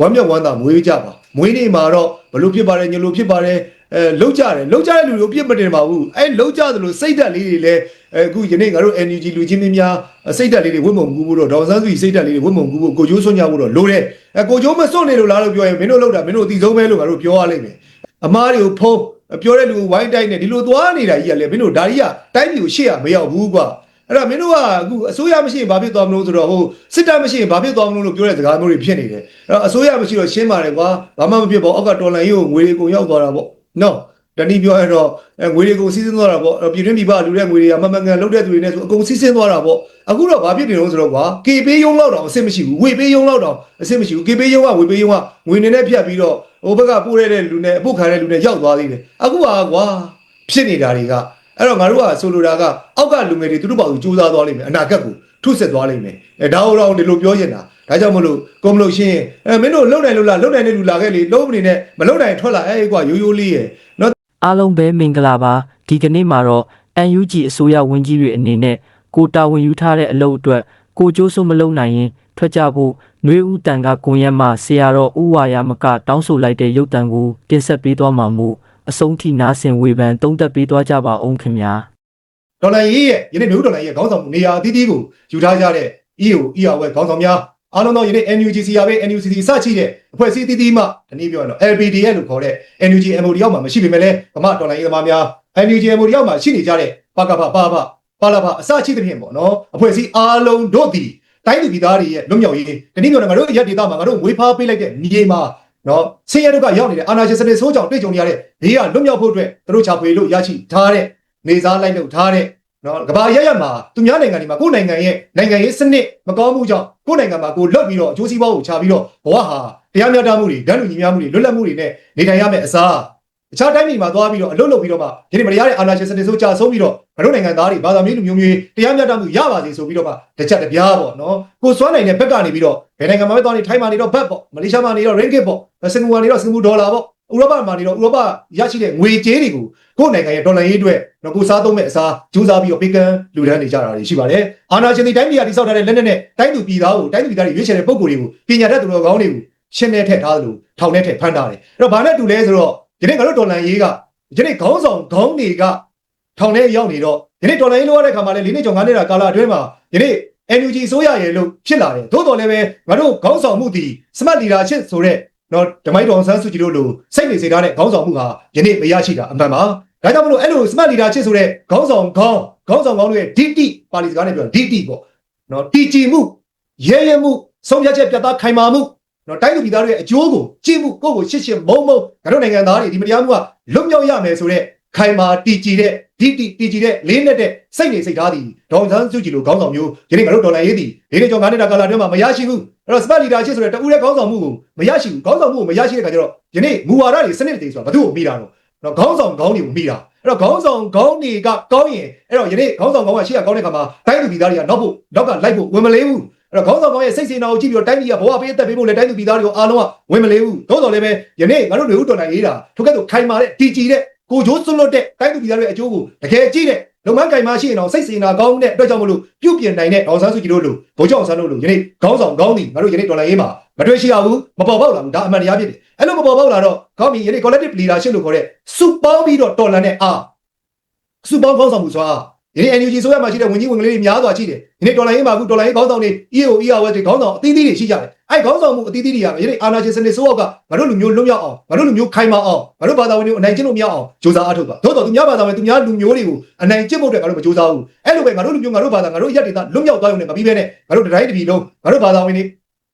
ဝမ်းမြောက်ဝမ်းသာမွေးကြပါမွေးနေ့မှာတော့ဘလို့ဖြစ်ပါတယ်ညလို့ဖြစ်ပါတယ်အဲလောက်ကြတယ်လောက်ကြတဲ့လူတို့ပြစ်မတင်ပါဘူးအဲလောက်ကြသလိုစိတ်ဓာတ်လေးတွေလည်းအခုယနေ့ငါတို့ NUG လူချင်းမင်းများစိတ်ဓာတ်လေးတွေဝတ်မုံကူဖို့တော့ဒေါက်ဆန်းစုစိတ်ဓာတ်လေးတွေဝတ်မုံကူဖို့ကိုကျိုးဆွညဖို့တော့လိုတယ်အဲကိုကျိုးမစွန့်နေလို့လားလို့ပြောရင်မင်းတို့လောက်တာမင်းတို့အတိဆုံးပဲလို့ငါတို့ပြောရလိမ့်မယ်အမားတွေကိုဖုံးပြောတဲ့လူကိုဝိုင်းတိုက်နေဒီလိုသွားနေတာကြီးကလည်းမင်းတို့ဒါကြီးကတိုင်းပြည်ကိုရှေ့ရမရောက်ဘူးကွာ အဲ့တော့မင်းတို့ကအခုအစိုးရမရှိရင်ဘာဖြစ်သွားမလို့ဆိုတော့ဟိုစစ်တပ်မရှိရင်ဘာဖြစ်သွားမလို့လို့ပြောတဲ့စကားမျိုးတွေဖြစ်နေတယ်အဲ့တော့အစိုးရမရှိတော့ရှင်းပါတယ်ကွာဘာမှမဖြစ်ပါဘူးအောက်ကတော်လန်ရေးကိုငွေတွေကုန်ရောက်သွားတာပေါ့နော်တနည်းပြောရတော့အဲငွေတွေကုန်စီးဆင်းသွားတာပေါ့အဲ့တော့ပြည်တွင်းပြည်ပလူတဲ့ငွေတွေကမမှန်ကန်လောက်တဲ့သူတွေနဲ့ဆိုအကုန်စီးဆင်းသွားတာပေါ့အခုတော့ဘာဖြစ်နေလို့ဆိုတော့ကွာ KP ယုံလောက်တော့အဆင်မရှိဘူးဝေပေးယုံလောက်တော့အဆင်မရှိဘူး KP ယုံကဝေပေးယုံကငွေနေနဲ့ဖြတ်ပြီးတော့ဟိုဘက်ကပို့ရတဲ့လူနဲ့အပုတ်ခံတဲ့လူနဲ့ရောက်သွားသေးတယ်အခုကကွာဖြစ်နေတာတွေက အဲ့တော့ငါတို့ကဆိုလိုတာကအောက်ကလူငယ်တွေသူတို့ပေါ့သူစူးစမ်းသွားလိမ့်မယ်အနာဂတ်ကိုထုဆက်သွားလိမ့်မယ်အဲဒါတော့ဒီလိုပြောနေတာဒါကြောင့်မလို့ကိုမလို့ရှင်းရင်အဲမင်းတို့လုံနိုင်လို့လားလုံနိုင်တဲ့လူလာခဲ့လေလုံးမနေနဲ့မလုံနိုင်ထွက်လာအဲကွာရိုးရိုးလေးရယ်နော်အားလုံးပဲမင်္ဂလာပါဒီကနေ့မှာတော့ UNG အစိုးရဝန်ကြီးတွေအနေနဲ့ကိုတာဝန်ယူထားတဲ့အလုပ်အတွက်ကိုကျိုးစုံမလုပ်နိုင်ရင်ထွက်ကြဖို့နှွေဦးတန်ကကွန်ရက်မှဆရာတော်ဥဝါယမကတောင်းဆိုလိုက်တဲ့ရုပ်တံကိုတင်ဆက်ပေးသွားမှာမို့ အဆုံးထိနားဆင်ဝေဖန်သုံးသပ်ပေးသွားကြပါအောင်ခင်ဗျာဒေါ်လာရေးရဲ့ယနေ့မျိုးဒေါ်လာရေးရဲ့ခေါင်းဆောင်မှုနေရာအသီးသီးကိုယူထားကြတဲ့ EO ERW ခေါင်းဆောင်များအားလုံးသောယနေ့ NUG CRB NUCC စချိတဲ့အဖွဲ့အစည်းအသီးသီးမှဒီနေ့ပြောရတော့ LPDL လို့ခေါ်တဲ့ NUG MOD ရောက်မှာမရှိပေမဲ့လည်းဗမာဒေါ်လာရေးသမားများ NUG MOD ရောက်မှာရှိနေကြတဲ့ပကဖပါဖပါလာဖအစချိတဲ့ဖြင့်ပေါ့နော်အဖွဲ့အစည်းအားလုံးတို့သည်တိုင်းသူပြည်သားတွေရဲ့လွတ်မြောက်ရေးဒီနေ့ပြောတယ်ငါတို့ရက်ဒေတာမှာငါတို့ဝေဖားပေးလိုက်တဲ့မြေမှာ နော်ဆင်းရဲဒုက္ခရောက်နေတဲ့အာဏာရှင်စနစ်ဆိုးကြောင်တွေ့ကြုံနေရတဲ့ဘေးကလွတ်မြောက်ဖို့အတွက်သူတို့ချပွေလို့ရရှိထားတဲ့နေစားလိုက်လုပ်ထားတဲ့နော်ကဘာရရမှာသူများနိုင်ငံတွေမှာကိုယ်နိုင်ငံရဲ့နိုင်ငံရေးစနစ်မကောင်းမှုကြောင့်ကိုယ်နိုင်ငံမှာကိုလွတ်ပြီးတော့အကျိုးစီးပွားကိုချပြီးတော့ဘဝဟာတရားမျှတမှုတွေဓာတ်လူညီမျှမှုတွေလွတ်လပ်မှုတွေနဲ့နေထိုင်ရမယ်အစား အခြားတိုင်းပြည်မှာသွားပြီးတော့အလုပ်လုပ်ပြီးတော့မှဒီနေ့မတရားတဲ့အာဏာရှင်စနစ်ဆိုးကြာဆုံးပြီးတော့မတို့နိုင်ငံသားတွေဘာသာမျိုးလူမျိုးမျိုးတရားမျှတမှုရပါစေဆိုပြီးတော့မှတစ်ချက်တစ်ပြားပေါ့နော်ကိုစွမ်းနိုင်တဲ့ဘက်ကနေပြီးတော့ဘယ်နိုင်ငံမှာပဲသွားနေထိုင်းမှာနေတော့ဘတ်ပေါ့မလေးရှားမှာနေတော့ ringgit ပေါ့စင်ကာပူမှာနေတော့စင်ကာပူဒေါ်လာပေါ့ဥရောပမှာနေတော့ဥရောပရရှိတဲ့ငွေကြေးတွေကိုကိုယ့်နိုင်ငံရဲ့ဒေါ်လာရေးအတွက်နော်ကိုစားသုံးမဲ့အစားကြိုးစားပြီးတော့ပေးကမ်းလူဒန်းနေကြတာတွေရှိပါတယ်။အာဏာရှင်တွေတိုင်းပြည်ကတိစောက်ထားတဲ့လက်နက်နဲ့တိုင်းသူပြည်သားကိုတိုင်းသူပြည်သားတွေရွေးချယ်တဲ့ပုံကိုယ်တွေကိုပညာတတ်သူတော်ကောင်းတွေကိုရှင်းနေထည့်ထားသလိုထောင်ထဲထည့်ဖမ်းထားတယ်။အဲ့တော့ဘာနဲ့တူလဲဆိုတော့ ယနေ့ငါတို့ဒေါ်လာရေးကယနေ့ခေါင်းဆောင်ခေါင်းတွေကထောင်ထဲရောက်နေတော့ယနေ့ဒေါ်လာရေးလိုရတဲ့ခါမှာလဲ၄နှစ်ကျော်၅နှစ်တာကာလအတွင်းမှာယနေ့ NUG ဆိုရရဲ့လို့ဖြစ်လာတယ်။သို့တော်လည်းပဲငါတို့ခေါင်းဆောင်မှုဒီ smart leadership ဆိုတဲ့နော်ဓမိုက်တော်ဆန်းစုကြည်တို့လိုစိတ်နေစေထားတဲ့ခေါင်းဆောင်မှုဟာယနေ့မရရှိတာအမှန်ပါ။ဒါကြောင့်မလို့အဲ့လို smart leadership ဆိုတဲ့ခေါင်းဆောင်ခေါင်းခေါင်းဆောင်ခေါင်းတွေရဲ့ DT ပါလီစကားနဲ့ပြော DT ပေါ့နော်တီကြည်မှုရဲရဲမှုဆုံးဖြတ်ချက်ပြတ်သားခိုင်မာမှု နော်တိုင်းသူပြည်သားတွေရဲ့အကျိုးကိုကြည့်မှုကိုယ့်ကိုရှစ်ရှစ်မုံမုံငါတို့နိုင်ငံသားတွေဒီမတရားမှုကလွတ်မြောက်ရမယ်ဆိုတဲ့ခိုင်မာတီကြည်တဲ့ DT တီကြည်တဲ့လေးနဲ့တဲ့စိတ်နေစိတ်သားသည်ဒေါန်ဆန်းစုကြည်လိုခေါင်းဆောင်မျိုးယနေ့ငါတို့ဒေါ်လာရေးသည်လေးနဲ့ကျော်ငါးနှစ်တာကာလအတွင်းမှာမရရှိဘူးအဲ့တော့ smart leadership ဆိုတဲ့တူတဲ့ခေါင်းဆောင်မှုကိုမရရှိဘူးခေါင်းဆောင်မှုကိုမရရှိတဲ့ခါကျတော့ယနေ့မူဝါဒတွေစနစ်တွေဆိုတာဘာလို့ကိုမိတာတော့နော်ခေါင်းဆောင်ခေါင်းတွေကိုမိတာအဲ့တော့ခေါင်းဆောင်ခေါင်းတွေကကောင်းရင်အဲ့တော့ယနေ့ခေါင်းဆောင်ခေါင်းကရှေ့ကကောင်းတဲ့ခါမှာတိုင်းသူပြည်သားတွေကနောက်ဖို့နောက်ကလိုက်ဖို့ဝင်မလေးဘူး အဲ့တော့ခေါင်းဆောင်ကောင်းရဲ့စိတ်စေနာကိုကြည့်ပြီးတော့တိုင်းပြည်ကဘဝပေးအသက်ပေးဖို့လဲတိုင်းသူပြည်သားတွေကိုအားလုံးကဝင်မလေးဘူးသို့တော်လည်းပဲယနေ့ငါတို့လူဦးတော်နိုင်ရေးတာထိုကဲ့သို့ခိုင်မာတဲ့တီကြည်တဲ့ကိုချိုးစွန့်လွတ်တဲ့တိုင်းသူပြည်သားတွေအကျိုးကိုတကယ်ကြည့်တဲ့လုပ်ငန်းကင်မရှိရင်တော့စိတ်စေနာကောင်းတဲ့အတွက်ကြောင့်မလို့ပြုပြင်နိုင်တဲ့ဒေါန်ဆန်းစုကြည်တို့လိုဗိုလ်ချုပ်အောင်ဆန်းတို့လိုယနေ့ခေါင်းဆောင်ကောင်းသည်ငါတို့ယနေ့တော်လိုင်းရေးမှာမတွေ့ရှိရဘူးမပေါ်ပေါက်လာဘူးဒါအမှန်တရားဖြစ်တယ်အဲ့လိုမပေါ်ပေါက်လာတော့ကောင်းပြီယနေ့ collective leadership လို့ခေါ်တဲ့စုပေါင်းပြီးတော့တော်လန်တဲ့အားစုပေါင်းခေါင်းဆောင်မှုစွာ ယနေ့ NUG ဆိုရမှာရှိတဲ့ဝင်ကြီးဝင်ကလေးတွေများစွာရှိတယ်ယနေ့တော်လိုင်းရေးမှာအခုတော်လိုင်းရေးခေါင်းဆောင်တွေ EO ERW တွေခေါင်းဆောင်အသီးသီးတွေရှိကြတယ်အဲ့ခေါင်းဆောင်မှုအသီးသီးတွေကယနေ့အာဏာရှင်စနစ်ဆိုးအောက်ကငါတို့လူမျိုးလွတ်မြောက်အောင်ငါတို့လူမျိုးခိုင်မာအောင်ငါတို့ဘာသာဝင်တွေကိုအနိုင်ကျင့်လို့မရအောင်ကြိုးစားအားထုတ်ပါသို့တော်သူများဘာသာဝင်သူများလူမျိုးတွေကိုအနိုင်ကျင့်ဖို့အတွက်ငါတို့မကြိုးစားဘူးအဲ့လိုပဲငါတို့လူမျိုးငါတို့ဘာသာငါတို့ရက်ဒေသလွတ်မြောက်သွားရုံနဲ့မပြီးဘဲနဲ့ငါတို့တိုင်းတစ်ပြည်လုံးငါတို့ဘာသာဝင်တွေ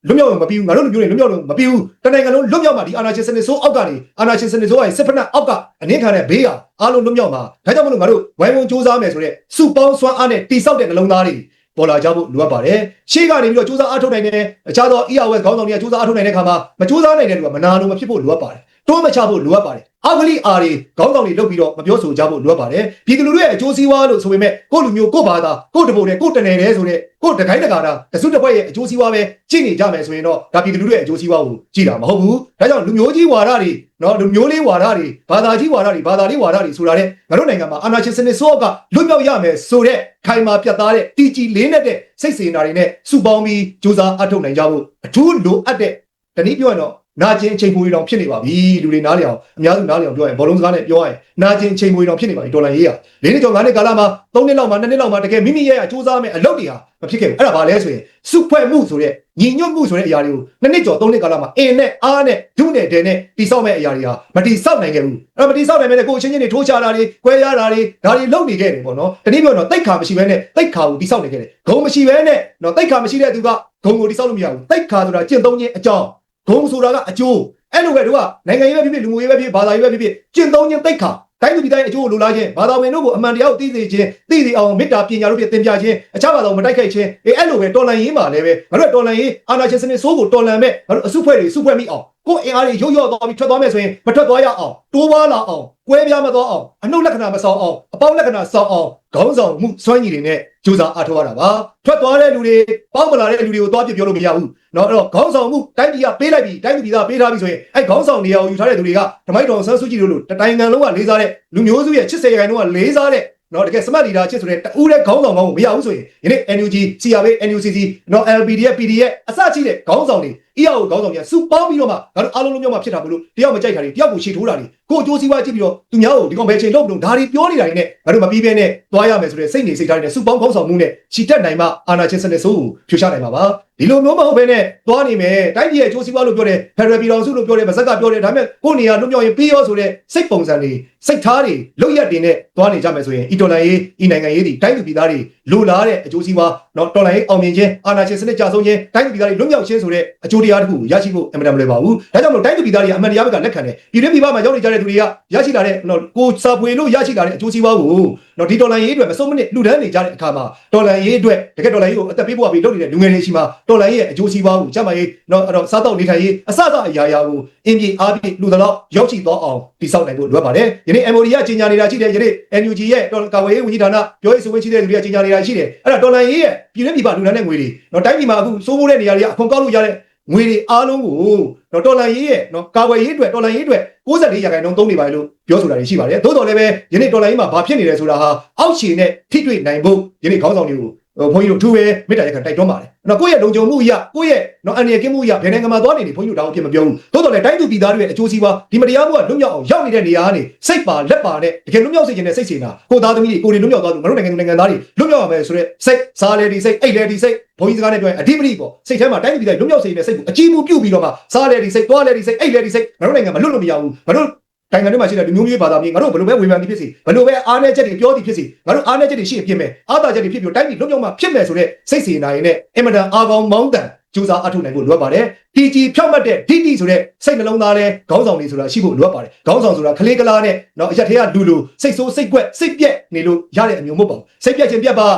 လွတ်မြောက်ရုံမပြီးဘူးငါတို့လူမျိုးတွေလွတ်မြောက်လို့မပြီးဘူးတနိုင်ငံလုံးလွတ်မြောက်မှဒီအာဏာရှင်စနစ်ဆိုးအောက်ကနေအာဏာရှင်စနစ်ဆိုးရဲ့စစ်ဖက်နှက်အောက်ကအနည်းခံတဲ့ဘေးဟာအားလုံးလွတ်မြောက်မှာဒါကြောင့်မလို့ငါတို့ဝိုင်းဝန်းကြိုးစားမယ်ဆိုတဲ့စုပေါင်းစွမ်းအားနဲ့တိဆောက်တဲ့နှလုံးသားတွေပေါ်လာကြဖို့လိုအပ်ပါတယ်ရှေ့ကနေပြီးတော့စူးစမ်းအားထုတ်နိုင်တဲ့အခြားသော ERWS ခေါင်းဆောင်တွေကစူးစမ်းအားထုတ်နိုင်တဲ့ခါမှာမစူးစမ်းနိုင်တဲ့လူကမနာလိုမဖြစ်ဖို့လိုအပ်ပါတယ်တွန်းမချဖို့လိုအပ်ပါတယ် အောက်ကလေးအားတွေခေါင်းဆောင်တွေလုပ်ပြီးတော့မပြောဆိုကြဖို့လိုအပ်ပါတယ်ပြည်သူလူထုရဲ့အကျိုးစီးပွားလို့ဆိုပေမဲ့ကိုယ့်လူမျိုးကိုယ့်ဘာသာကိုယ့်တဘုံနဲ့ကိုယ့်တနယ်နဲ့ဆိုတဲ့ကိုယ့်တခိုင်းတကာတာတစုတစ်ဖွဲ့ရဲ့အကျိုးစီးပွားပဲကြည့်နေကြမယ်ဆိုရင်တော့ဒါပြည်သူလူထုရဲ့အကျိုးစီးပွားကိုကြည့်တာမဟုတ်ဘူးဒါကြောင့်လူမျိုးကြီးဝါဒတွေနော်လူမျိုးလေးဝါဒတွေဘာသာကြီးဝါဒတွေဘာသာလေးဝါဒတွေဆိုတာတဲ့ငါတို့နိုင်ငံမှာအာဏာရှင်စနစ်ဆိုးကလွတ်မြောက်ရမယ်ဆိုတဲ့ခိုင်မာပြတ်သားတဲ့တီကြည်လေးနဲ့တဲ့စိတ်စေနာတွေနဲ့စုပေါင်းပြီးစူးစမ်းအထောက်နိုင်ကြဖို့အထူးလိုအပ်တဲ့တနည်းပြောရင်တော့ နာကျင်အချိန်မွေးတောင်ဖြစ်နေပါပြီလူတွေနားလည်အောင်အများစုနားလည်အောင်ပြောရင်ဘောလုံးစကားနဲ့ပြောရင်နာကျင်အချိန်မွေးတောင်ဖြစ်နေပါပြီဒေါ်လာရေးက၄နှစ်ကျော်၅နှစ်ကာလမှာ၃နှစ်လောက်မှ၂နှစ်လောက်မှတကယ်မိမိရဲ့အကျိုးစားမဲ့အလုပ်တွေဟာမဖြစ်ခဲ့ဘူးအဲ့ဒါဘာလဲဆိုရင်စုဖွဲ့မှုဆိုတဲ့ညီညွတ်မှုဆိုတဲ့အရာတွေကိုနှစ်နှစ်ကျော်၃နှစ်ကာလမှာအင်းနဲ့အားနဲ့ဒုနဲ့ဒဲနဲ့တိဆောက်မဲ့အရာတွေဟာမတိဆောက်နိုင်ခဲ့ဘူးအဲ့ဒါမတိဆောက်နိုင်မဲ့ကိုယ်အချင်းချင်းတွေထိုးချတာတွေ꿰ရတာတွေဒါတွေလုပ်နေခဲ့တယ်ပေါ့နော်တနည်းပြောတော့တိတ်ခါမရှိဘဲနဲ့တိတ်ခါကိုတိဆောက်နေခဲ့တယ်ဂုံမရှိဘဲနဲ့နော်တိတ်ခါမရှိတဲ့သူကဂုံကိုတိဆောက်လို့မရဘူးတိတ်ခါဆိုတာကျင့်သုံးခြင်းအကြောင်း ဂုံဆိုတာကအကျိုးအဲ့လိုပဲတို့ကနိုင်ငံရေးပဲဖြစ်ဖြစ်လူမှုရေးပဲဖြစ်ဖြစ်ဘာသာရေးပဲဖြစ်ဖြစ်ကျင့်သုံးခြင်းတိတ်ခါတိုင်းသူပြည်သားရဲ့အကျိုးကိုလိုလားခြင်းဘာသာဝင်တို့ကိုအမှန်တရားကိုသိစေခြင်းသိစေအောင်မေတ္တာပညာတို့ဖြင့်သင်ပြခြင်းအခြားဘာသာကိုမတိုက်ခိုက်ခြင်းအေးအဲ့လိုပဲတော်လန်ရေးမှာလည်းပဲငါတို့ကတော်လန်ရေးအာဏာရှင်စနစ်ဆိုးကိုတော်လန်မဲ့ငါတို့အစုဖွဲ့တွေစုဖွဲ့မိအောင် ကိုယ်အင်အားတွေရုပ်ရော့သွားပြီးထွက်သွားမယ်ဆိုရင်မထွက်သွားရအောင်တိုးပွားလာအောင်ကွဲပြားမသွားအောင်အနှုတ်လက္ခဏာမဆောင်အောင်အပေါင်းလက္ခဏာဆောင်အောင်ခေါင်းဆောင်မှုစွမ်းရည်တွေနဲ့ကြိုးစားအားထုတ်ရတာပါထွက်သွားတဲ့လူတွေပေါင်းမလာတဲ့လူတွေကိုသွားပြပြောလို့မရဘူးเนาะအဲ့တော့ခေါင်းဆောင်မှုတိုင်းပြည်ကပေးလိုက်ပြီတိုင်းပြည်သားပေးထားပြီဆိုရင်အဲ့ခေါင်းဆောင်နေရာကိုယူထားတဲ့လူတွေကဓမိုက်တော်ဆန်းစုကြည်တို့လိုတတိုင်ငံလုံးကလေးစားတဲ့လူမျိုးစုရဲ့80ရာခိုင်နှုန်းကလေးစားတဲ့နော်တကယ်စမတ်လီဒါချစ်ဆိုတဲ့တူးတဲ့ခေါင်းဆောင်ကောင်းကိုမရဘူးဆိုရင်ယနေ့ NUG CRB NUCC နော် LPDF PDF အစရှိတဲ့ခေါင်းဆောင်တွေ EAO ခေါင်းဆောင်တွေကစုပေါင်းပြီးတော့မှငါတို့အားလုံးလုံးမျိုးမှဖြစ်တာမလို့တယောက်မကြိုက်တာတွေတယောက်ကိုရှေ့ထိုးတာတွေကိုအကျိုးစီးပွားကြည့်ပြီးတော့သူများကိုဒီကောင်ဘယ်ချိန်လောက်မလို့ဒါတွေပြောနေတာတွေနဲ့ငါတို့မပြီးဘဲနဲ့သွားရမယ်ဆိုတဲ့စိတ်နေစိတ်ထားတွေနဲ့စုပေါင်းခေါင်းဆောင်မှုနဲ့ချီတက်နိုင်မှအာဏာချင်းစနစ်ဆိုးကိုဖြိုချနိုင်မှာပါဒီလိုမျိုးမဟုတ်ဘဲနဲ့သွားနေမယ်တိုင်းပြည်ရဲ့အကျိုးစီးပွားလို့ပြောတယ်ဖက်ဒရယ်ပြည်တော်စုလို့ပြောတယ်ဗဇက်ကပြောတယ်ဒါပေမဲ့ကိုယ်နေရာလွတ်မြောက်ရင်ပြီးရောဆိုတဲ့စိတ်ပုံစံတွေစိတ်ထားတွေလုတ်ရက်တွေနဲ့သွားနေကြမယ်ဆိုရင်ဤတော်လိုင်းရေးဤနိုင်ငံရေးဒီတိုင်းပြည်ပြည်သားတွေလိုလားတဲ့အကျိုးစီးပွား နော်တော်လိုင်းရေးအောင်မြင်ခြင်းအာဏာရှင်စနစ်ကြဆုံးခြင်းတိုင်းပြည်ပြည်သားတွေလွတ်မြောက်ခြင်းဆိုတဲ့အကျိုးတရားတစ်ခုကိုရရှိဖို့အမှန်တမ်းမလွယ်ပါဘူးဒါကြောင့်မလို့တိုင်းပြည်ပြည်သားတွေအမှန်တရားဘက်ကလက်ခံတယ်ပြည်တွင်းပြည်ပမှာရောက်နေကြတဲ့သူတွေကရရှိလာတဲ့နော်ကိုစာပွေလို့ရရှိလာတဲ့အကျိုးစီးပွားကိုနော်ဒီတော်လိုင်းရေးအတွက်မဆုံးမနစ်လူဒန်းနေကြတဲ့အခါမှာတော်လိုင်းရေးအတွက်တကယ်တော်လိုင်းရေးကိုအသက်ပေးဖို့ပြီးလုပ်နေတဲ့လူငယ်တွေရှိမှာတော်လိုင်းရေးရဲ့အကျိုးစီးပွားကိုကျန်းမာရေးနော်အဲ့တော့စားတော့နေထိုင်ရေးအစအစအရာရာကိုအင်းပြေအားပြေလူတော်ရောက်ရှိသွားအောင်တည်ဆောက်နိုင်ဖို့လိုအပ်ပါတယ်ယနေ့ MOD ကကြီးညာနေတာရှိတယ်ယနေ့ NUG ရဲ့တော်ကာဝေးဝန်ကြီးဌာနပြောရေးဆိုခွင့်ရှိတဲ့လူတွေကကြီးညာနေတာရှိတယ်အဲ့ဒါတော်လိုင်းရေးရဲ့ပြည်တွင်းပြည်ပလူဒန်းတဲ့ငွေတွေနော်တိုင်းပြည်မှာအခုစိုးမိုးတဲ့နေရာတွေကအခွန်ကောက်လို့ရတဲ့ငွေတွေအားလုံးကို နော်တော်လန်ရေးရဲ့နော်ကာဝယ်ရေးအတွက်တော်လန်ရေးအတွက်64ရာခိုင်နှုန်းသုံးနေပါလို့ပြောဆိုတာတွေရှိပါတယ်သို့တော်လည်းပဲယနေ့တော်လန်ရေးမှာဘာဖြစ်နေလဲဆိုတာဟာအောက်ခြေနဲ့ထိတွေ့နိုင်ဖို့ယနေ့ခေါင်းဆောင်တွေကို ဘုန်းကြီးတို့ထူးပဲမေတ္တာရက်ခံတိုက်တွန်းပါတယ်နော်ကိုယ့်ရဲ့လုံခြုံမှုအရာကိုယ့်ရဲ့နော်အန္တရာယ်ကင်းမှုအရာဘယ်နိုင်ငံမှာသွားနေနေဘုန်းကြီးတို့ဒါကိုပြင်မပြောဘူးသို့တော်လည်းတိုင်းသူပြည်သားတွေရဲ့အကျိုးစီးပွားဒီမတရားမှုကလွတ်မြောက်အောင်ရောက်နေတဲ့နေရာကနေစိတ်ပါလက်ပါနဲ့တကယ်လွတ်မြောက်စေခြင်းနဲ့စိတ်စေနာကိုသားသမီးတွေကိုယ်တွေလွတ်မြောက်သွားသူငါတို့နိုင်ငံသူနိုင်ငံသားတွေလွတ်မြောက်ရမယ်ဆိုတဲ့စိတ်စားလေဒီစိတ်အိတ်လေဒီစိတ်ဘုန်းကြီးစကားနဲ့ပြောရင်အဓိပတိပေါ့စိတ်ထဲမှာတိုင်းပြည်တိုင်းလွတ်မြောက်စေတဲ့စိတ်ကိုအကြီးမှုပြုတ်ပြီးတော့မှစားလေဒီစိတ်သွားလေဒီစိတ်အိတ်လေဒီစိတ်ငါတို့နိုင်ငံမှာလွတ်လို့မရဘူးငါတို့ နိုင်ငံတွေမှာရှိတဲ့လူမျိုးမျိုးဘာသာမျိုးငါတို့ဘယ်လိုပဲဝေဖန်သည်ဖြစ်စေဘယ်လိုပဲအားနည်းချက်တွေပြောသည်ဖြစ်စေငါတို့အားနည်းချက်တွေရှိရင်ဖြစ်မယ်အားသာချက်တွေဖြစ်ပြီးတိုင်းပြည်လွတ်မြောက်မှဖြစ်မယ်ဆိုတဲ့စိတ်စေနာရင်နဲ့အင်မတန်အာကောင်းမောင်းတန်ကြိုးစားအထောက်နိုင်ဖို့လိုအပ်ပါတယ်။ TG ဖြောက်မှတ်တဲ့ DD ဆိုတဲ့စိတ်နှလုံးသားနဲ့ခေါင်းဆောင်တွေဆိုတာရှိဖို့လိုအပ်ပါတယ်။ခေါင်းဆောင်ဆိုတာခလေးကလားနဲ့နော်အရက်ထဲကလူလူစိတ်ဆိုးစိတ်ကွက်စိတ်ပြက်နေလို့ရတဲ့အမျိုးမဟုတ်ပါဘူး။စိတ်ပြက်ခြင်းပြက်ပါ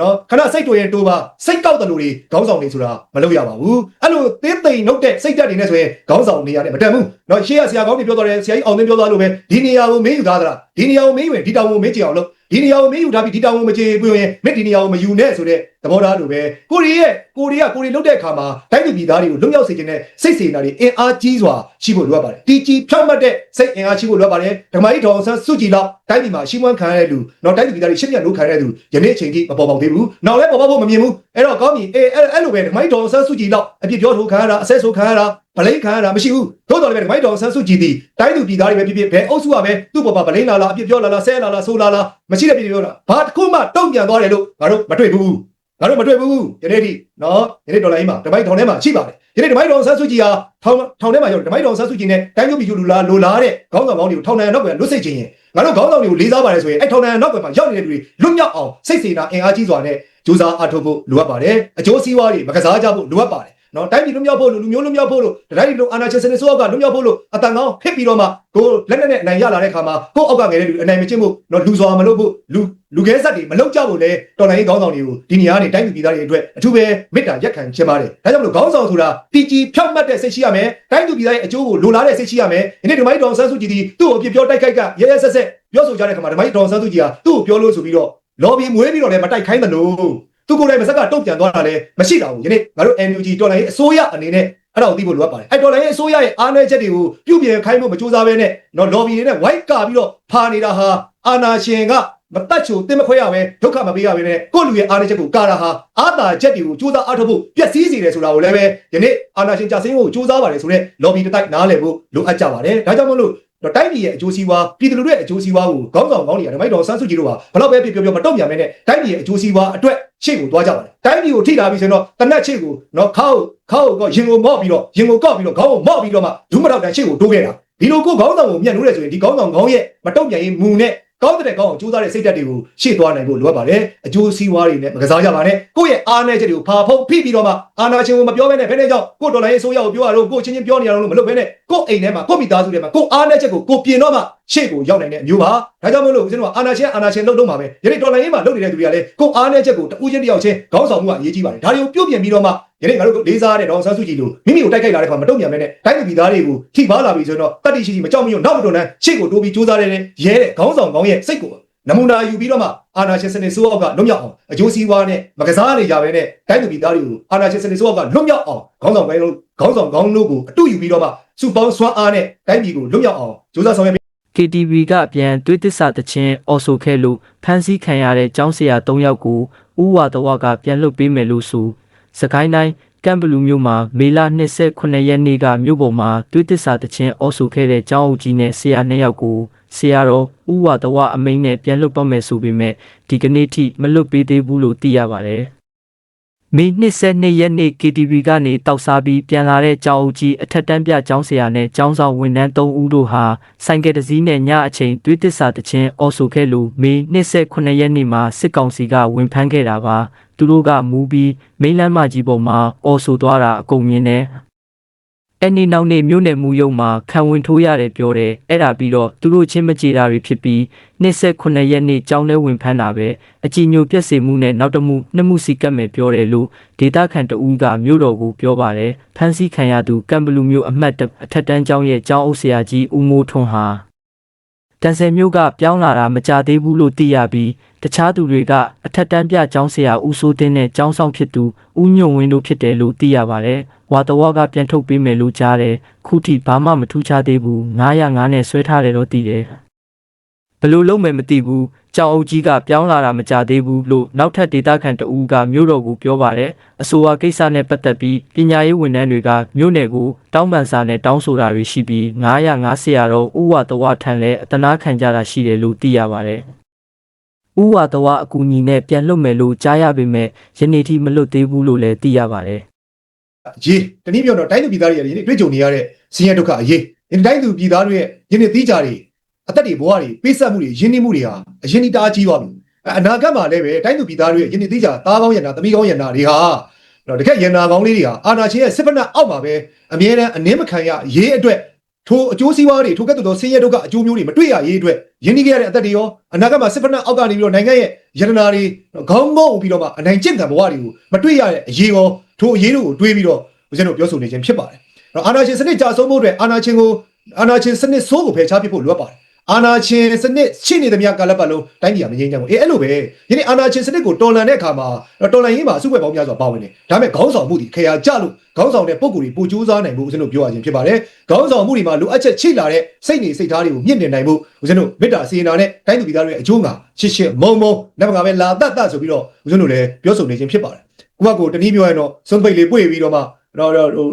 နော်ခဏစိတ်တူရင်တိုးပါစိတ်ကောက်တယ်လို့တွေခေါင်းဆောင်တွေဆိုတာမလုပ်ရပါဘူးအဲ့လိုသေးသိမ်နှုတ်တဲ့စိတ်ဓာတ်တွေနဲ့ဆိုရင်ခေါင်းဆောင်နေရတယ်မတန်ဘူးနော်ရှေ့ကဆရာကောင်းတွေပြောသွားတယ်ဆရာကြီးအောင်သိန်းပြောသွားလို့ပဲဒီနေရာကိုမင်းယူသားသလားဒီနေရာကိုမင်းယူရင်ဒီတောင်ကိုမင်းကြည့်အောင်လုပ် ဒီနေရာကိုမင်းယူထားပြီးဒီတောင်ကိုမကြည့်ဘူးရင်မင်းဒီနေရာကိုမယူနဲ့ဆိုတဲ့သဘောထားလိုပဲကိုရီရဲ့ကိုရီကကိုရီလုတ်တဲ့အခါမှာတိုင်းပြည်ပြည်သားတွေကိုလွတ်မြောက်စေခြင်းနဲ့စိတ်စေနာတွေအင်အားကြီးစွာရှိဖို့လိုအပ်ပါတယ်တီကြီးဖြောက်မှတ်တဲ့စိတ်အင်အားရှိဖို့လိုအပ်ပါတယ်ဓမ္မကြီးတော်ဆန်းစုကြည်လောက်တိုင်းပြည်မှာရှင်းမွန်းခံရတဲ့လူနော်တိုင်းပြည်ပြည်သားတွေရှင်းပြလို့ခံရတဲ့လူယနေ့အချိန်ထိမပေါ်ပေါက်သေးဘူးနောက်လည်းပေါ်ပေါက်ဖို့မမြင်ဘူးအဲ့တော့ကောင်းပြီအေးအဲ့အဲ့လိုပဲဓမ္မကြီးတော်ဆန်းစုကြည်လောက်အပြစ်ပြောထိုးခံရတာအဆက်ဆိုးခံရတာ ဗလိန်ခံရတာမရှိဘူးသို့တော်လည်းပဲဓမ္မကြီးတော်ဆန်းစုကြည်သည်တိုင်းသူပြည်သားတွေပဲဖြစ်ဖြစ်ဘယ်အုပ်စုကပဲသူ့ပေါ်မှာဗလိန်လာလာအပြစ်ပြောလာလာဆဲလာလာဆိုးလာလာမရှိတဲ့ပြည်ပြောတာဘာတစ်ခုမှတုံ့ပြန်သွားတယ်လို့ငါတို့မတွေ့ဘူးငါတို့မတွေ့ဘူးယနေ့ထိနော်ယနေ့ဒေါ်လာကြီးမှာဓမ္မကြီးထောင်ထဲမှာရှိပါတယ်ယနေ့ဓမ္မကြီးတော်ဆန်းစုကြည်ဟာထောင်ထောင်ထဲမှာရောက်ဓမ္မကြီးတော်ဆန်းစုကြည်နဲ့တိုင်းသူပြည်သူလူလာလိုလားတဲ့ခေါင်းဆောင်ကောင်းတွေကိုထောင်ထဲနောက်ပြန်လွတ်စိတ်ခြင်းရင်ငါတို့ခေါင်းဆောင်တွေကိုလေးစားပါတယ်ဆိုရင်အဲ့ထောင်ထဲနောက်ပြန်မှာရောက်နေတဲ့လူတွေလွတ်မြောက်အောင်စိတ်စေနာအင်အားကြီးစွာနဲ့ကြိုးစားအားထုတ်ဖို့လိုအပ်ပါတယ်အကျိုးစီးပွားတွေမကစားကြဖို့လိုအပ်ပါတယ် နော်တိုင်းပြည်လူမျိုးဖို့လို့လူမျိုးလူမျိုးဖို့လို့တိုင်းပြည်လူအာဏာရှင်စနစ်ဆိုးကလူမျိုးဖို့လို့အတန်ကောင်းဖြစ်ပြီးတော့မှကိုလက်နဲ့နဲ့အနိုင်ရလာတဲ့ခါမှာကိုအောက်ကငယ်တဲ့လူအနိုင်မကျင့်ဖို့နော်လူစွာမလုပ်ဖို့လူလူခဲဆက်တွေမလုပ်ကြဖို့လဲတော်လိုင်းရေးခေါင်းဆောင်တွေကိုဒီနေရာကနေတိုင်းပြည်ပြည်သားတွေအတွက်အထူးပဲမေတ္တာရက်ခံခြင်းပါတယ်ဒါကြောင့်မလို့ခေါင်းဆောင်ဆိုတာတီကြီးဖြောက်မှတ်တဲ့စိတ်ရှိရမယ်တိုင်းပြည်ပြည်သားရဲ့အကျိုးကိုလိုလားတဲ့စိတ်ရှိရမယ်ဒီနေ့ဓမ္မကြီးတော်ဆန်းစုကြည်ဒီသူ့ကိုအပြစ်ပြောတိုက်ခိုက်ကရဲရဲဆက်ဆက်ပြောဆိုကြတဲ့ခါမှာဓမ္မကြီးတော်ဆန်းစုကြည်ဟာသူ့ကိုပြောလို့ဆိုပြီးတော့လော်ဘီမွေးပြီးတော့လည်းမတိုက်ခိုင်းတယ်လို့ သူကိုယ်တိုင်မဆက်ကတုံ့ပြန်သွားတာလည်းမရှိတာဘူးယနေ့ငါတို့ NUG တော်လိုင်းရေးအစိုးရအနေနဲ့အဲ့ဒါကိုသိဖို့လိုအပ်ပါတယ်အဲ့တော်လိုင်းရေးအစိုးရရဲ့အားနည်းချက်တွေကိုပြုပြင်ခိုင်းဖို့မကြိုးစားဘဲနဲ့နော် lobby တွေနဲ့ white ကပြီးတော့ဖာနေတာဟာအာနာရှင်ကမတတ်ချိုတင်မခွဲရပဲဒုက္ခမပေးရပဲနဲ့ကိုယ့်လူရဲ့အားနည်းချက်ကိုကာတာဟာအာသာချက်တွေကိုစူးစမ်းအားထုတ်ဖို့ပျက်စီးစေတယ်ဆိုတာကိုလည်းပဲယနေ့အာနာရှင်ကြဆင်းကိုစူးစမ်းပါတယ်ဆိုတော့ lobby တစ်တိုက်နားလည်ဖို့လိုအပ်ကြပါတယ်ဒါကြောင့်မို့လို့ တော့တိုင်းပြည်ရဲ့အကျိုးစီးပွားပြည်သူလူထုရဲ့အကျိုးစီးပွားကိုခေါင်းဆောင်ကောင်းတွေကဓမ္မိုက်တော်ဆန်းစုကြည်တို့ကဘလောက်ပဲပြပြောပြောမတုံ့ပြန်မဲနဲ့တိုင်းပြည်ရဲ့အကျိုးစီးပွားအတွက်ရှေ့ကိုသွားကြပါတယ်တိုင်းပြည်ကိုထိတာပြီးဆိုရင်တော့တနက်ရှေ့ကိုနော်ခောက်ခောက်ကိုရင်ကိုမော့ပြီးတော့ရင်ကိုကောက်ပြီးတော့ခေါင်းကိုမော့ပြီးတော့မှဒုမထောက်တန်ရှေ့ကိုတိုးခဲ့တာဒီလိုကိုခေါင်းဆောင်ကိုမြတ်လို့ရဆိုရင်ဒီခေါင်းဆောင်ကောင်းရဲ့မတုံ့ပြန်ရင်မူနဲ့ ကောင်းတဲ့ကောင်းအောင်ကြိုးစားတဲ့စိတ်ဓာတ်တွေကိုရှေ့သွားနိုင်ဖို့လိုအပ်ပါတယ်အကျိုးစီးပွားတွေနဲ့မကစားကြပါနဲ့ကိုယ့်ရဲ့အားနည်းချက်တွေကိုဖာဖုံးဖိပြီးတော့မှအာနာရှင်ကိုမပြောဘဲနဲ့ဘယ်နဲ့ကြောင့်ကိုယ့်ဒေါ်လာရေးဆိုးရကိုပြောရတော့ကိုယ့်ချင်းချင်းပြောနေရတော့လို့မလုပ်ဘဲနဲ့ကိုယ့်အိမ်ထဲမှာကိုယ့်မိသားစုထဲမှာကိုယ့်အားနည်းချက်ကိုကိုယ်ပြင်တော့မှ ရှေ့ကိုရောက်နိုင်တဲ့အမျိုးပါဒါကြောင့်မို့လို့ဦးဇင်းတို့ကအာနာရှင်အာနာရှင်လုပ်တော့မှာပဲယနေ့ဒေါ်လာရေးမှာလုပ်နေတဲ့သူတွေကလည်းကိုယ့်အားနည်းချက်ကိုတဦးချင်းတစ်ယောက်ချင်းခေါင်းဆောင်မှုကအရေးကြီးပါတယ်ဒါတွေကိုပြုတ်ပြင်ပြီးတော့မှယနေ့ငါတို့လေးစားတဲ့ဒေါအောင်ဆန်းစုကြည်လိုမိမိကိုတိုက်ခိုက်လာတဲ့ခါမတုံ့ပြန်မဲနဲ့တိုင်းပြည်သားတွေကိုထိပါလာပြီဆိုရင်တော့တတ်တိရှိရှိမကြောက်မရွံ့နောက်မတွန်းနဲ့ရှေ့ကိုတိုးပြီးစူးစမ်းတဲ့ရဲတဲ့ခေါင်းဆောင်ကောင်းရဲ့စိတ်ကိုနမူနာယူပြီးတော့မှအာနာရှင်စနစ်ဆိုးအောက်ကလွတ်မြောက်အောင်အကျိုးစီးပွားနဲ့မကစားနေကြပဲနဲ့တိုင်းပြည်သားတွေကိုအာနာရှင်စနစ်ဆိုးအောက်ကလွတ်မြောက်အောင်ခေါင်းဆောင်ပိုင်းလို့ခေါင်းဆောင်ကောင်းတို့ကိုအတူယူပြီးတော့မှစုပေါင်းစွမ်းအားနဲ့တိုင်းပြည်ကိုလွတ်မြောက်အောင်ကြိုးစားဆောင်ရွက် KTV ကပြန်သွေးသစ္စာတခြင်းအော်ဆိုခဲ့လို့ဖမ်းဆီးခံရတဲ့ကျောင်းဆရာ၃ယောက်ကိုဥဝါတဝကပြန်လွတ်ပေးမယ်လို့ဆိုစကိုင်းတိုင်းကမ်ဘလူမြို့မှာမေလ29ရက်နေ့ကမြို့ပေါ်မှာသွေးသစ္စာတခြင်းအော်ဆိုခဲ့တဲ့ကျောင်းအုပ်ကြီးနဲ့ဆရာ၂ယောက်ကိုဆရာတော်ဥဝါတဝအမိန့်နဲ့ပြန်လွတ်ပတ်မယ်ဆိုပေမဲ့ဒီကနေ့ထိမလွတ်ပေးသေးဘူးလို့သိရပါတယ်။ မေ22ရက်နေ့ KTV ကနေတောက်စားပြီးပြန်လာတဲ့ကျောင်းအုပ်ကြီးအထက်တန်းပြကျောင်းဆရာနဲ့ကျောင်းဆောင်ဝန်ထမ်း3ဦးတို့ဟာဆိုင်ကယ်တစ်စီးနဲ့ညအချိန်သွေးသစ္စာတခြင်းအော်ဆိုခဲ့လို့မေ29ရက်နေ့မှာစစ်ကောင်စီကဝင်ဖမ်းခဲ့တာပါသူတို့ကမူပြီးမိန်းလမ်းမကြီးပေါ်မှာအော်ဆိုသွားတာအကုန်မြင်တယ် အဲ့ဒီနောက်နေ့မြို့နယ်မူယုံမှာခံဝင်ထိုးရတယ်ပြောတယ်အဲ့ဒါပြီးတော့သူတို့ချင်းမကြေတာတွေဖြစ်ပြီး29ရက်နေ့ကျောင်းထဲဝင်ဖမ်းတာပဲအကြည်ညိုပြက်စေမှုနဲ့နောက်တစ်မှုနှစ်မှုစီကတ်မယ်ပြောတယ်လို့ဒေတာခန်တဦးကမြို့တော်ကိုပြောပါတယ်ဖမ်းဆီးခံရသူကံဘလူမျိုးအမှတ်တစ်အထက်တန်းကျောင်းရဲ့ကျောင်းအုပ်ဆရာကြီးဦးမိုးထွန်းဟာတန်ဆယ်မျိုးကပြောင်းလာတာမကြသေးဘူးလို့သိရပြီး တခြားသူတွေကအထက်တန်းပြကျောင်းဆရာဦးစိုးတင်းနဲ့ကျောင်းဆောင်ဖြစ်သူဦးညွန့်ဝင်းတို့ဖြစ်တယ်လို့သိရပါတယ်ဝါတော်ကပြန်ထုတ်ပေးမယ်လို့ကြားတယ်ခုထိဘာမှမထူးခြားသေးဘူး905နဲ့ဆွဲထားတယ်တော့သိတယ်ဘယ်လို့လုံးမယ်မသိဘူးကြောင်အုပ်ကြီးကပြောင်းလာတာမကြသေးဘူးလို့နောက်ထပ်ဒေတာခန်တဦးကမြို့တော်ကိုပြောပါတယ်အဆိုအကိစ္စနဲ့ပတ်သက်ပြီးပညာရေးဝန်ထမ်းတွေကမြို့နယ်ကိုတောင်းပန်စာနဲ့တောင်းဆိုတာတွေရှိပြီး950ဆရာတော်ဥဝတဝထံလည်းအတနာခံကြတာရှိတယ်လို့သိရပါတယ် ဥဝတဝအကူအညီနဲ့ပြန်လွတ်မယ်လို့ကြားရပေမဲ့ယနေ့ထိမလွတ်သေးဘူးလို့လည်းသိရပါတယ်အရေးတနည်းပြောတော့တိုင်းသူပြည်သားတွေရဲ့ယနေ့တွေ့ကြုံနေရတဲ့ဆင်းရဲဒုက္ခအရေးဒီတိုင်းသူပြည်သားတွေရဲ့ယနေ့သီးကြတွေအသက်တွေဘဝတွေပေးဆက်မှုတွေရင်းနှီးမှုတွေဟာအရင်ဒီတားကြီးသွားပြီအနာဂတ်မှာလည်းပဲတိုင်းသူပြည်သားတွေရဲ့ယနေ့သီးကြသားကောင်းရနာသမီးကောင်းရနာတွေဟာတော့တကယ်ရနာကောင်းလေးတွေဟာအာနာချင်းရဲ့စစ်ဖက်နှက်အောက်မှာပဲအမြဲတမ်းအနှင်းမခံရရေးအတွက် ထိုအကျိုးစီးပွားတွေထိုကဲ့သို့သောဆင်းရဲဒုက္ခအကျိုးမျိုးတွေမတွေ့ရရေးအတွက်ယင်းနှီးခဲ့ရတဲ့အသက်တွေရောအနာဂတ်မှာစစ်ဖက်နှက်အောက်ကနေပြီးတော့နိုင်ငံရဲ့ယန္တနာတွေခေါင်းငုံပြီးတော့မှအနိုင်ကျင့်တဲ့ဘဝတွေကိုမတွေ့ရတဲ့အရေးရောထိုအရေးတို့ကိုတွေးပြီးတော့ဦးဇင်းတို့ပြောဆိုနေခြင်းဖြစ်ပါတယ်။အဲ့တော့အာနာရှင်စနစ်ကြာဆုံးဖို့အတွက်အာနာရှင်ကိုအာနာရှင်စနစ်ဆိုးကိုဖယ်ရှားပစ်ဖို့လိုအပ်ပါတယ်။ အာနာရှင်စနစ်ရှိနေသမျှကာလပတ်လုံးတိုင်းပြည်ကမငြိမ်းချမ်းဘူး။အေးအဲ့လိုပဲယနေ့အာနာရှင်စနစ်ကိုတော်လှန်တဲ့အခါမှာတော်လှန်ရေးမှာအစုပွဲပေါင်းများစွာပါဝင်တယ်။ဒါပေမဲ့ခေါင်းဆောင်မှုဒီခေယာကြလို့ခေါင်းဆောင်တဲ့ပုံကိုယ်တွေပိုကြိုးစားနိုင်ဖို့ဦးဇင်းတို့ပြောရခြင်းဖြစ်ပါတယ်။ခေါင်းဆောင်မှုတွေမှာလိုအပ်ချက်ချိလာတဲ့စိတ်နေစိတ်ထားတွေကိုမြင့်တင်နိုင်ဖို့ဦးဇင်းတို့မေတ္တာစေနာနဲ့တိုင်းသူပြည်သားတွေရဲ့အကျိုးငါရှစ်ရှစ်မုံမုံနောက်မှာပဲလာတတ်တတ်ဆိုပြီးတော့ဦးဇင်းတို့လည်းပြောဆိုနေခြင်းဖြစ်ပါတယ်။ကိုယ့်ဘက်ကိုတနည်းပြောရင်တော့စွန့်ပိတ်လေးပွေပြီးတော့မှတော့တော့ဟို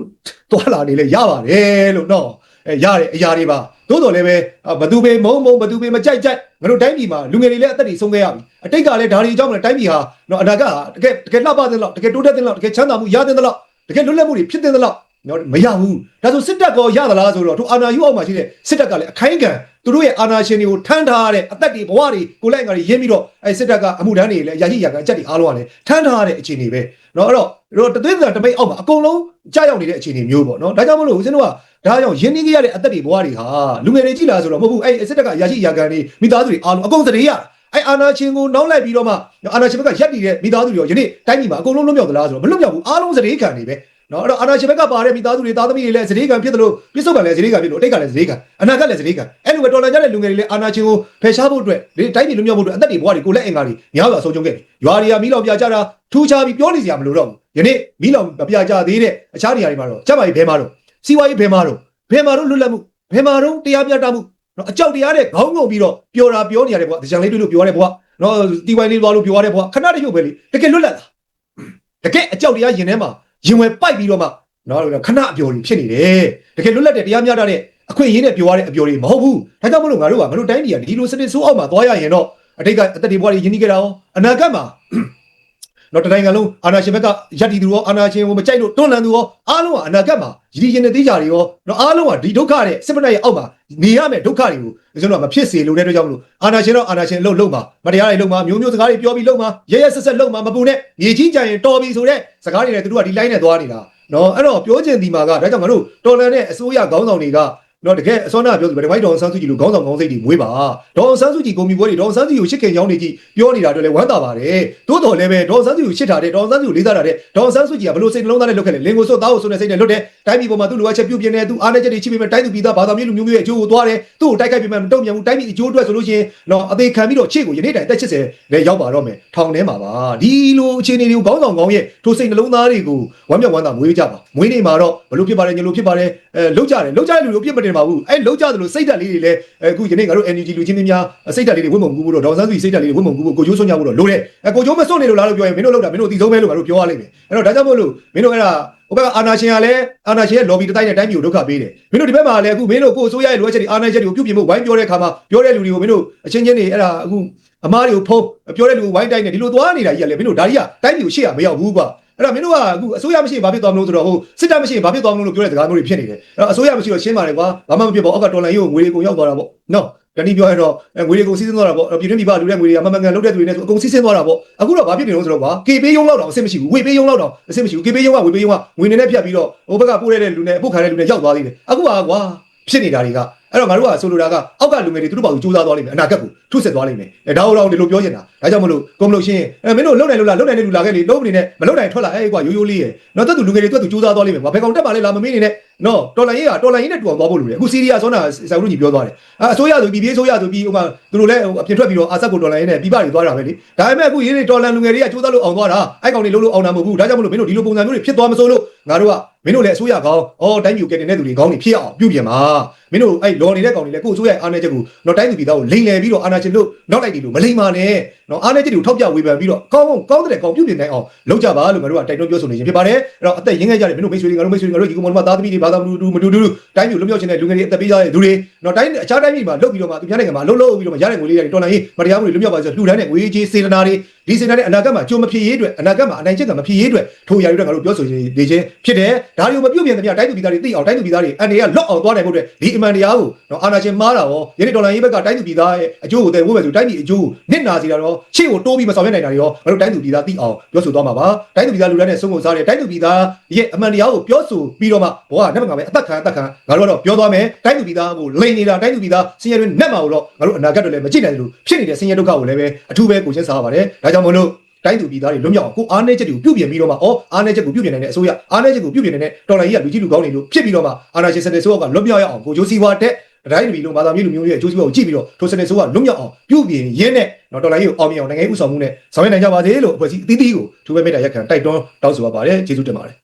တွာလာနေလဲရပါတယ်လို့နော်အဲရတဲ့အရာတွေပါ သို့တော်လည်းပဲဘသူပဲမုံမုံဘသူပဲမကြိုက်ကြိုက်ငါတို့တိုင်းပြည်မှာလူငယ်တွေလည်းအသက်တွေဆုံးခဲ့ရပြီအတိတ်ကလည်းဒါတွေအကြောင်းမလဲတိုင်းပြည်ဟာနော်အနာဂတ်ဟာတကယ်တကယ်လှပတဲ့လောက်တကယ်တိုးတက်တဲ့လောက်တကယ်ချမ်းသာမှုရတဲ့လောက်တကယ်လွတ်လပ်မှုတွေဖြစ်တဲ့လောက်နော်မရဘူးဒါဆိုစစ်တပ်ကောရသလားဆိုတော့သူအာဏာယူအောင်မှာရှိတဲ့စစ်တပ်ကလည်းအခိုင်းခံသူတို့ရဲ့အာဏာရှင်တွေကိုထမ်းထားတဲ့အသက်တွေဘဝတွေကိုလိုက်ငါတွေရင်းပြီးတော့အဲစစ်တပ်ကအမှုထမ်းတွေလည်းအရာရှိရာကအကြက်တွေအားလုံးကလည်းထမ်းထားရတဲ့အခြေအနေပဲနော်အဲ့တော့တော့တသွေးတံတပိတ်အောက်မှာအကုန်လုံးကြာရောက်နေတဲ့အခြေအနေမျိုးပေါ့နော်ဒါကြောင့်မလို့ဦးဇင်းတို့က ဒါကြောင့်ရင်းနှီးကြရတဲ့အသက်တွေဘဝတွေဟာလူငယ်တွေကြည့်လာဆိုတော့မဟုတ်ဘူးအဲ့စစ်တပ်ကအရာရှိရာခံတွေမိသားစုတွေအားလုံးအကုန်သတိရအဲ့အာနာချင်းကိုနောက်လိုက်ပြီးတော့မှအာနာချင်းဘက်ကရက်တည်တဲ့မိသားစုတွေရောယနေ့တိုင်းပြည်မှာအကုန်လုံးလွတ်မြောက်သလားဆိုတော့မလွတ်မြောက်ဘူးအားလုံးသတိခံနေပဲနော်အဲ့တော့အာနာရှင်ဘက်ကပါတဲ့မိသားစုတွေသားသမီးတွေလည်းဇတိကံဖြစ်တယ်လို့ပြစ္ဆုတ်ကံလည်းဇတိကံဖြစ်လို့အတိတ်ကလည်းဇတိကံအနာဂတ်လည်းဇတိကံအဲ့လိုပဲတော်လန်ကြတဲ့လူငယ်တွေလည်းအာနာရှင်ကိုဖယ်ရှားဖို့အတွက်ဒီတိုင်းပြည်လွတ်မြောက်ဖို့အတွက်အသက်တွေဘဝတွေကိုလက်အင်္ဂါတွေများစွာဆုံးရှုံးခဲ့ရွာတွေကမီးလောင်ပြကြတာထူးခြားပြီးပြောနေစရာမလိုတော့ဘူးယနေ့မီးလောင်မပြကြသေးတဲ့အခြားနေရာတွေမှာတော့ကျမကြီးဘဲမှာတော့ စီဝါကြီးဘဲမှာတော့ဘဲမှာတော့လွတ်လပ်မှုဘဲမှာတော့တရားမျှတမှုနော်အကြောက်တရားတဲ့ခေါင်းငုံပြီးတော့ပျော်တာပြောနေရတဲ့ဘဝဒီကြံလေးတွေ့လို့ပြောရတဲ့ဘဝနော်တီဝိုင်းလေးသွားလို့ပြောရတဲ့ဘွားခဏတည်းရုပ်ပဲလေတကယ်လွတ်လပ်လားတကယ်အကြောက်တရားရင်ထဲမှာရင်ဝယ်ပိုက်ပြီးတော့မှနော်ခဏအပျော်တွေဖြစ်နေတယ်တကယ်လွတ်လပ်တဲ့တရားမျှတတဲ့အခွင့်အရေးနဲ့ပြောရတဲ့အပျော်တွေမဟုတ်ဘူးဒါကြောင့်မလို့ငါတို့ကငါတို့တိုင်းပြည်ကဒီလိုစနစ်ဆိုးအောက်မှာသွားရရင်တော့အတိတ်ကအသက်တွေဘွားတွေရင်းနှီးကြတာရောအနာဂတ်မှာ တော့တတိုင်းကလုံးအာနာရှင်ဘက်ကယက်တီသူရောအာနာရှင်ကိုမကြိုက်လို့တွန်းလှန်သူရောအားလုံးကအနာဂတ်မှာရည်ရည်ရင်တဲ့သေးကြတွေရောတော့အားလုံးကဒီဒုက္ခတဲ့စစ်ပနတ်ရဲ့အောက်မှာနေရမယ်ဒုက္ခတွေကိုကျွန်တော်ကမဖြစ်စေလိုတဲ့အတွက်ကြောင့်မလို့အာနာရှင်တော့အာနာရှင်လှုပ်လှုပ်မှာမတရားတွေလှုပ်မှာမျိုးမျိုးစကားတွေပြောပြီးလှုပ်မှာရဲရဲဆက်ဆက်လှုပ်မှာမပူနဲ့မြေကြီးကြရင်တော်ပြီဆိုတဲ့စကားတွေနဲ့သူတို့ကဒီ line နဲ့သွားနေတာနော်အဲ့တော့ပြောချင်ဒီမှာကဒါကြောင့်ငါတို့တော်လန်တဲ့အစိုးရခေါင်းဆောင်တွေက နော်တကယ်အစောနာပြောသူပဲဒီမိုက်ဒေါန်ဆန်းစုကြည်လိုခေါင်းဆောင်ခေါင်းစိတ်တွေမွေးပါဒေါန်ဆန်းစုကြည်ကိုမီပွဲတွေဒေါန်ဆန်းစုကြည်ကိုရှစ်ခင်ကြောင်းနေကြည့်ပြောနေတာတော့လည်းဝမ်းသာပါတယ်သို့တော်လည်းပဲဒေါန်ဆန်းစုကြည်ကိုရှစ်တာတဲ့ဒေါန်ဆန်းစုကြည်ကိုလေးစားတာတဲ့ဒေါန်ဆန်းစုကြည်ကဘလို့စိတ်နှလုံးသားနဲ့လုပ်ခဲ့လေလင်ကိုစွတ်သားကိုစွတ်တဲ့စိတ်နဲ့လွတ်တယ်တိုင်းပြည်ပေါ်မှာသူ့လိုအပ်ချက်ပြုတ်ပြင်းတယ်သူအားနည်းချက်တွေချိပြီးမှတိုင်းသူပြည်သားဘာသာမျိုးလူမျိုးရဲ့အကျိုးကိုသွားတယ်သူ့ကိုတိုက်ခိုက်ပြီးမှမတုံ့ပြန်ဘူးတိုင်းပြည်အကျိုးအတွက်ဆိုလို့ရှိရင်တော့အသေးခံပြီးတော့ချစ်ကိုယနေ့တိုင်တက်ချစ်စေလည်းရောက်ပါတော့မယ်ထောင်ထဲမှာပါဒီလိုအခြေအနေတွေကိုခေါင်းဆောင်ကောင်းရဲ့ထိုစိတ်နှလုံးသားတွေကိုဝမ်းမြောက်ဝမ်းသာမွေးကြပါမွေးနေမှာတော့ဘလို့ဖြစ်ပါတယ်ညလို့ဖြစ်ပါတယ်အဲလောက်ကြတယ်လောက်ကြတဲ့လူတွေပြစ်မတင်ပါဘူးအဲလောက်ကြတယ်လို့စိတ်ဓာတ်လေးတွေလည်းအခုယနေ့ငါတို့ NUG လူချင်းများစိတ်ဓာတ်လေးတွေဝင့်မုံကူဖို့တော့ဒေါန်ဆန်းစုစိတ်ဓာတ်လေးတွေဝင့်မုံကူဖို့ကိုကျိုးဆွညဖို့တော့လိုတယ်အဲကိုကျိုးမစွန့်နေလို့လားလို့ပြောရင်မင်းတို့လောက်တာမင်းတို့အတီဆုံးပဲလို့ငါတို့ပြောရလိမ့်မယ်အဲ့တော့ဒါကြောင့်မို့လို့မင်းတို့အဲ့ဒါဟိုဘက်ကအာနာရှင်ကလည်းအာနာရှင်ရဲ့ lobby တစ်တိုင်းနဲ့တိုင်းပြည်ကိုဒုက္ခပေးတယ်မင်းတို့ဒီဘက်မှာလည်းအခုမင်းတို့ကိုယ်အစိုးရရဲ့လိုအပ်ချက်တွေအာနာချက်တွေကိုပြုပြင်ဖို့ဝိုင်းပြောတဲ့အခါမှာပြောတဲ့လူတွေကိုမင်းတို့အချင်းချင်းတွေအဲ့ဒါအခုအမားတွေကိုဖုံးပြောတဲ့လူကိုဝိုင်းတိုင်းနဲ့ဒီလိုသွားနေတာကြီးကလည်းမင်းတို့ဒါကြီးကတိုင်းပြည်ကိုရှေ့ရမရောက်ဘူးကွာ အဲ့တော့မင်းတို့ကအခုအစိုးရမရှိရင်ဘာဖြစ်သွားမလို့ဆိုတော့ဟိုစစ်တပ်မရှိရင်ဘာဖြစ်သွားမလို့လို့ပြောတဲ့စကားမျိုးတွေဖြစ်နေတယ်အဲ့တော့အစိုးရမရှိတော့ရှင်းပါတယ်ကွာဘာမှမဖြစ်ပါဘူးအောက်ကတော်လိုင်းရေးကိုငွေတွေကုန်ရောက်သွားတာပေါ့နော်တနည်းပြောရတော့ငွေတွေကုန်စီးဆင်းသွားတာပေါ့ပြည်တွင်းပြည်ပလူတဲ့ငွေတွေကမမှန်ကန်လုတ်တဲ့သူတွေနဲ့ဆိုအကုန်စီးဆင်းသွားတာပေါ့အခုတော့ဘာဖြစ်နေလို့ဆိုတော့ကွာ KB ရုံးလောက်တော့အဆင်မရှိဘူးဝေပေးရုံးလောက်တော့အဆင်မရှိဘူး KB ရုံးကဝေပေးရုံးကငွေနေနဲ့ဖြတ်ပြီးတော့ဟိုဘက်ကပို့ရတဲ့လူနဲ့အပုတ်ခံတဲ့လူနဲ့ရောက်သွားသေးတယ်အခုကကွာ ဖြစ်နေတာတွေကအဲ့တော့ငါတို့ကဆိုလိုတာကအောက်ကလူငယ်တွေသူတို့ဘာလို့စူးစမ်းသွားလိမ့်မယ်အနာဂတ်ကိုထုဆက်သွားလိမ့်မယ်အဲဒါတော့ဒီလိုပြောနေတာဒါကြောင့်မလို့ကုမလို့ရှင်းအဲမင်းတို့လုံနိုင်လို့လားလုံနိုင်တဲ့လူလာခဲ့လေလုံးမနေနဲ့မလုံနိုင်ထွက်လာအဲကွာရိုးရိုးလေးရယ်နော်တက်သူလူငယ်တွေတက်သူစူးစမ်းသွားလိမ့်မယ်ကွာဘယ်ကောင်တက်ပါလဲလားမမေးနေနဲ့ နော်တော်လိုင်းရေးကတော်လိုင်းရေးနဲ့တူအောင်သွားဖို့လိုတယ်အခုစီးရီးယားဆောနာဆာဦးလူကြီးပြောသွားတယ်အဲအစိုးရဆိုပြီးပြည်အစိုးရဆိုပြီးဟိုမှာသူတို့လည်းအပြင်ထွက်ပြီးတော့အာဆက်ကိုတော်လိုင်းရေးနဲ့ပြည်ပတွေသွားတာပဲလေဒါပေမဲ့အခုရေးတွေတော်လန်လူငယ်တွေကစူးစမ်းလို့အောင်သွားတာအဲကောင်တွေလုံးလို့အောင်တာမဟုတ်ဘူးဒါကြောင့်မလို့မင်းတို့ဒီလိုပုံစံမျိုးတွေဖြစ်သွားမစိုးလို့ငါတို့ကမင်းတို့လည်းအစိုးရကောင်းအော်တိုင်းပြည်ကိုကယ်တင်တဲ့သူတွေကောင်းနေဖြစ်အောင်ပြုပြင်ပါ မင်းတို့အဲ့လော်နေတဲ့ကောင်တွေလည်းကိုယ်အစိုးရအားနေချက်ကိုတော့တိုင်းသူပြည်သားကိုလိန်လည်ပြီးတော့အာဏာရှင်တို့နောက်လိုက်တယ်လို့မလိန်ပါနဲ့နော်အားနေချက်တွေကိုထောက်ပြဝေဖန်ပြီးတော့ကောင်းကောင်းကောင်းတဲ့ကောင်ပြုပြင်နိုင်အောင်လုပ်ကြပါလို့ငါတို့ကတိုက်တွန်းပြောဆိုနေခြင်းဖြစ်ပါတယ်အဲ့တော့အသက်ရင်းခဲ့ကြတယ်မင်းတို့မိတ်ဆွေတွေငါတို့မိတ်ဆွေတွေငါတို့ဒီကောင်မသားသမီးတွေဘာသာမတူမတူတူတိုင်းပြည်လွတ်မြောက်ခြင်းတဲ့လူငယ်တွေအသက်ပေးကြတဲ့သူတွေနော်တိုင်းအခြားတိုင်းပြည်မှာလုတ်ပြီးတော့မှသူများနိုင်ငံမှာလှုပ်လှုပ်ပြီးတော့မှရတဲ့ငွေလေးတွေတော်လိုင်းရေးမတရားမှုတွေလွတ်မြောက်ပါဆိုလှူဒန်းတဲ့ငွေကြီးစေတနာတွေဒီစေတနာတွေအနာဂတ်မှာကြုံမဖြစ်ရေးအတွက်အနာဂတ်မှာအနိုင်ကျင့်ကမဖြစ်ရေးအတွက်ထိုရာတွေအတွက်ငါတို့ပြောဆိုနေခြင်းဖြစ်တယ်ဒါတွေကိုမပြုတ်ပြင်သမျှတိုင်းသူပြည်သားတွေသိအောင်တိုင်းသူပြည်သားတွေအန်တွေကလော့အောင်သွားနိုင်ဖို့အတွက်ဒီအမှန်တရားကိုနော်အာနာရှင်မားတာရောယနေ့ဒေါ်လာရေးဘက်ကတိုင်းသူပြည်သားရဲ့အကျိုးကိုတည်ဖို့ပဲဆိုတိုင်းပြည်အကျိုးကိုနစ်နာစီတာတော့ရှေ့ကိုတိုးပြီးမဆောင်ရွက်နိုင်တာတွေရောငါတို့တိုင်းသူပြည်သားသိအောင်ပြောဆိုသွားမှာပါတိုင်းသူပြည်သားလူတိုင်းနဲ့ဆုံးကိုစားတဲ့တိုင်းသူပြည်သားရဲ့အမှန်တရားကိုပြောဆိုပြီးတော့မှဘောကနက်မကပဲအသက်ခံအသက်ခံငါတို့ကတော့ပြောသွားမယ်တိုင်းသူပြည်သားကိုလိန်နေတာတိုင်းသူပြည်သားဆင်းရဲတွေနက်မှာတော့ငါတို့အနာဂတ်တွေလည်းမကြည့်နိုင်ဘူးဖြစ်နေတဲ့ဆင်းရဲဒုက္ခကိုလည်းပဲအထူးပဲကိုချင်းစားပါတယ်ဒါကြောင့်မလို့တိုင်းသူပြည်သားတွေလွတ်မြောက်အောင်ကိုအားနည်းချက်တွေကိုပြုပြင်ပြီးတော့မှအော်အားနည်းချက်ကိုပြုပြင်နိုင်တဲ့အစိုးရအားနည်းချက်ကိုပြုပြင်နိုင်တဲ့တော်လိုင်းကြီးကလူကြီးလူကောင်းတွေလို့ဖြစ်ပြီးတော့မှအာဏာရှင်စနစ်ဆိုးကလွတ်မြောက်ရအောင်ကိုဂျိုးစီဝါတက်တိုင်းပြည်လုံးဘာသာမျိုးလူမျိုးရဲ့အကျိုးစီးပွားကိုကြည့်ပြီးတော့ထိုစနစ်ဆိုးကလွတ်မြောက်အောင်ပြုပြင်ရင်းနဲ့တော့တော်လိုင်းကြီးကိုအောင်မြင်အောင်နိုင်ငံရေးဥဆောင်မှုနဲ့ဆောင်ရွက်နိုင်ကြပါစေလို့အဖွဲ့အစည်းအသီးသီးကိုသူပဲမေတ္တာရက်ခံတိုက်တွန်းတောင်းဆိုပါပါတယ်ကျေးဇူးတင်ပါတယ်